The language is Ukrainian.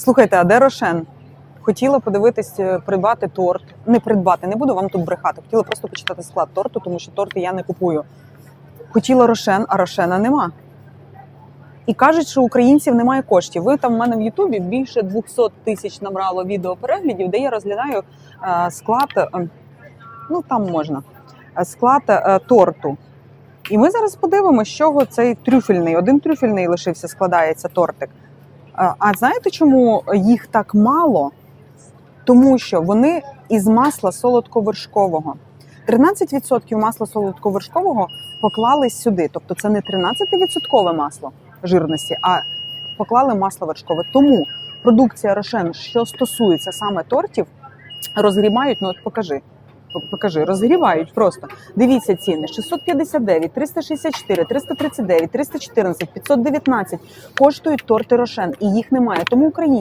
Слухайте, а де Рошен? Хотіла подивитись, е, придбати торт. Не придбати, не буду вам тут брехати. Хотіла просто почитати склад торту, тому що торти я не купую. Хотіла Рошен, а Рошена нема. І кажуть, що українців немає коштів. Ви там в мене в Ютубі більше 200 тисяч набрало відеопереглядів, де я розглядаю е, склад, е, ну там можна, склад торту. І ми зараз подивимося, з чого цей трюфельний, один трюфельний лишився, складається тортик. А знаєте, чому їх так мало? Тому що вони із масла солодковершкового. 13% масла солодковершкового поклали сюди. Тобто це не 13% масло жирності, а поклали масло вершкове. Тому продукція Рошен, що стосується саме тортів, розгрібають, ну от покажи. Покажи, розгрівають просто. Дивіться ціни: 659, 364, 339, 314, 519 коштують торти Рошен, і їх немає. Тому українці.